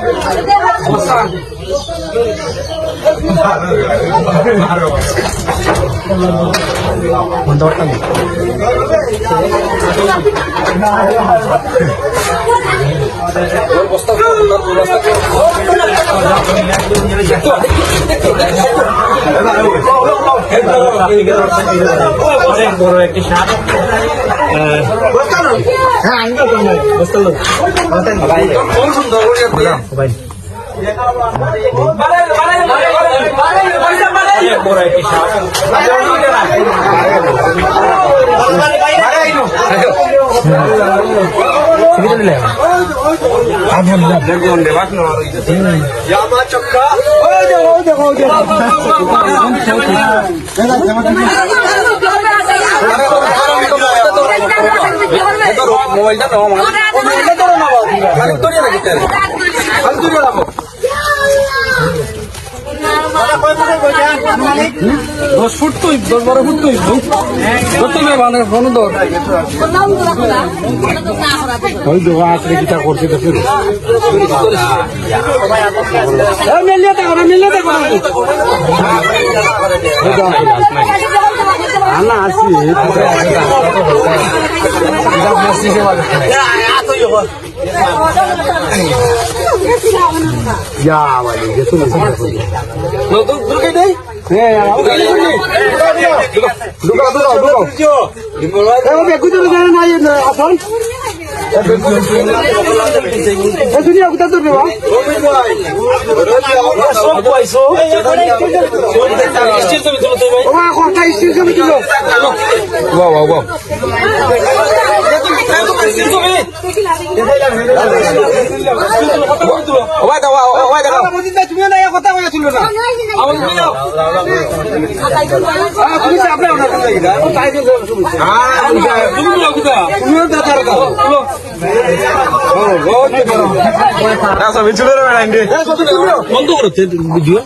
অনেক বড় একটি সাপ হ্যাঁ আঙ্কেল তোমরা বুঝতে পারল ভাই অনেক বড় একটি সাপ সুবিধা নিলে মোবাইলটা নাও মোবাইলটা ধরো না আমি তোর রাখি খালি দশ ফুট তুই দশ বারো ফুট তুই হবে মানে ধর ওই দোয়া আসলে কিটা করছে তো শুরু মিলিয়ে দেখো মিলিয়ে দেখো আল্লাহ আসি। হ্যাঁ আসল দুনিয়া কোথা তো দেবা সব পাইছো ও মা কথা স্টিল জমি বাহ বাহ বাহ ওই দাও ওই দাও তুমি না কথা বলে ছিল না তুমিও আচ্ছা বন্ধ করতে ভিডিও